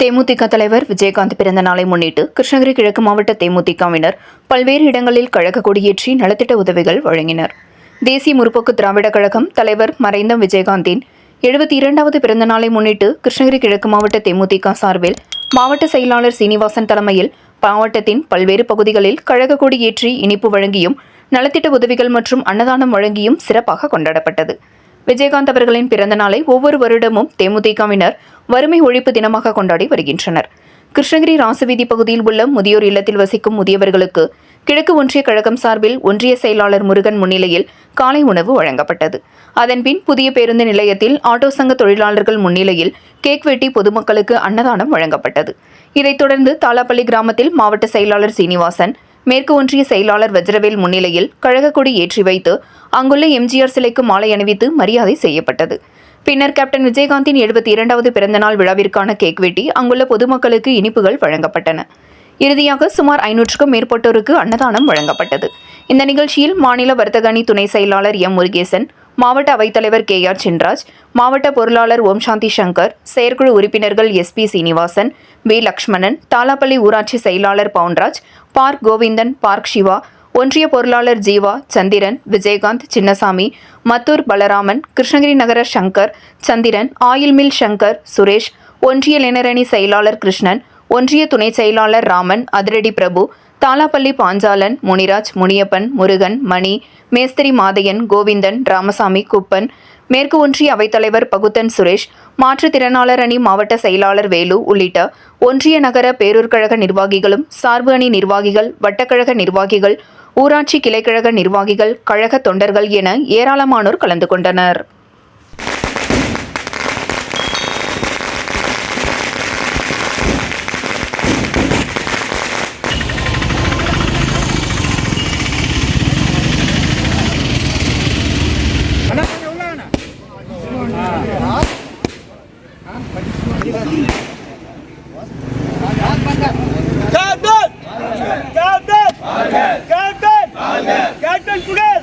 தேமுதிக தலைவர் விஜயகாந்த் பிறந்த நாளை முன்னிட்டு கிருஷ்ணகிரி கிழக்கு மாவட்ட தேமுதிகவினர் பல்வேறு இடங்களில் கழக கொடியேற்றி நலத்திட்ட உதவிகள் வழங்கினர். தேசிய முற்போக்கு திராவிடக் கழகம் தலைவர் மறைந்த விஜயகாந்தின் எழுபத்தி இரண்டாவது பிறந்த நாளை முன்னிட்டு கிருஷ்ணகிரி கிழக்கு மாவட்ட தேமுதிக சார்பில் மாவட்ட செயலாளர் சீனிவாசன் தலைமையில் மாவட்டத்தின் பல்வேறு பகுதிகளில் கழக கொடி ஏற்றி இனிப்பு வழங்கியும் நலத்திட்ட உதவிகள் மற்றும் அன்னதானம் வழங்கியும் சிறப்பாக கொண்டாடப்பட்டது. விஜயகாந்த் அவர்களின் பிறந்த நாளை ஒவ்வொரு வருடமும் தேமுதிகவினர் வறுமை ஒழிப்பு தினமாக கொண்டாடி வருகின்றனர். கிருஷ்ணகிரி ராசவீதி பகுதியில் உள்ள முதியோர் இல்லத்தில் வசிக்கும் முதியவர்களுக்கு கிழக்கு ஒன்றிய கழகம் சார்பில் ஒன்றிய செயலாளர் முருகன் முன்னிலையில் காலை உணவு வழங்கப்பட்டது. அதன்பின் புதிய பேருந்து நிலையத்தில் ஆட்டோ சங்க தொழிலாளர்கள் முன்னிலையில் கேக் வெட்டி பொதுமக்களுக்கு அன்னதானம் வழங்கப்பட்டது. இதைத் தொடர்ந்து தாலாப்பள்ளி கிராமத்தில் மாவட்ட செயலாளர் சீனிவாசன் மேற்கு ஒன்றிய செயலாளர் வஜ்ரவேல் முன்னிலையில் கழகக்கொடி ஏற்றி வைத்து அங்குள்ள எம்ஜிஆர் சிலைக்கு மாலை அணிவித்து மரியாதை செய்யப்பட்டது. பின்னர் கேப்டன் விஜயகாந்தின் எழுபத்தி இரண்டாவது பிறந்தநாள் விழாவிற்கான கேக் வெட்டி அங்குள்ள பொதுமக்களுக்கு இனிப்புகள் வழங்கப்பட்டன. இறுதியாக சுமார் ஐநூற்றுக்கும் மேற்பட்டோருக்கு அன்னதானம் வழங்கப்பட்டது. இந்த நிகழ்ச்சியில் மாநில வர்த்தக அணி துணை செயலாளர் எம் முருகேசன் மாவட்ட அவைத்தலைவர் கே ஆர் சின்ராஜ் மாவட்ட பொருளாளர் ஓம் சாந்தி சங்கர் செயற்குழு உறுப்பினர்கள் S P Srinivasan V Lakshmanan Thalappalli ஊராட்சி செயலாளர் பவுன்ராஜ் பார்க் கோவிந்தன் பார்க் சிவா ஒன்றிய பொருளாளர் ஜீவா சந்திரன் விஜயகாந்த் சின்னசாமி மத்தூர் பலராமன் கிருஷ்ணகிரி நகர சங்கர் சந்திரன் ஆயில் மில் சங்கர் சுரேஷ் ஒன்றிய இளைஞரணி செயலாளர் கிருஷ்ணன் ஒன்றிய துணை செயலாளர் ராமன் அதிரடி பிரபு தாலாப்பள்ளி பாஞ்சாலன் முனிராஜ் முனியப்பன் முருகன் மணி மேஸ்திரி மாதையன் கோவிந்தன் ராமசாமி குப்பன் மேற்கு ஒன்றிய அவைத்தலைவர் பகுத்தன் சுரேஷ் மாற்றுத்திறனாளர் அணி மாவட்ட செயலாளர் வேலு உள்ளிட்ட ஒன்றிய நகர பேரூர்கழக நிர்வாகிகளும் சார்பு அணி நிர்வாகிகள் வட்டக்கழக நிர்வாகிகள் ஊராட்சி கிளைக்கழக நிர்வாகிகள் கழக தொண்டர்கள் என ஏராளமானோர் கலந்து கொண்டனர் கேப்டன் கேப்டன் கேப்டன் கேப்டன் புகழ்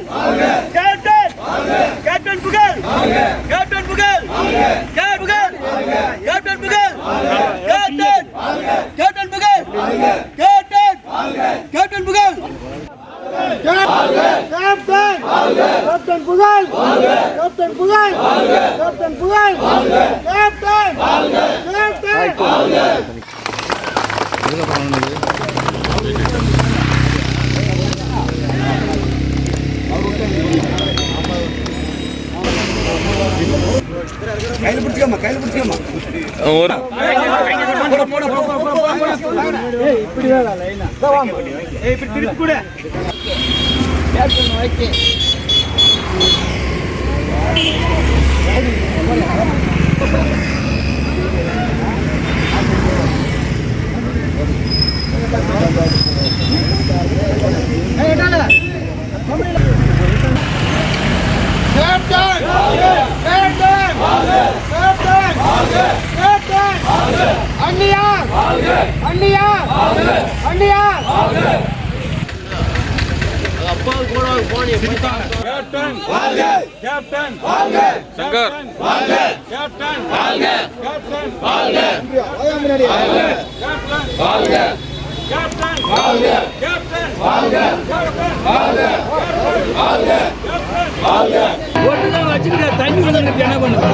கேப்டன் கேப்டன் புகழ் கேப்டன் புகழ் கேப்டன் புகழ் கேப்டன் புகழ் கேப்டன் கேப்டன் புகழ் கேப்டன் கேப்டன் புகழ் கேப்டன் கேப்டன் புகழ் கேப்டன் புகழ் கேப்டன் புகழ் கேப்டன் கேப்டன் கையில பிடிச்சிக்கம்மா கையில பிடிச்சிக்கம்மா. ஒரு போட போட போட போட இப்படி வேலை லைனா ஏய் இப்படி திருப்பி கூட. கேப்டன் கேப்டன் கேப்டன் கேப்டன் அண்ணியார் அண்ணியார் அண்ணியார் captain. Captain Shankar captain captain captain captain ஒட்டுதான் வச்சுக்கிட்ட தண்ணி வந்து என்ன பண்ணுறது?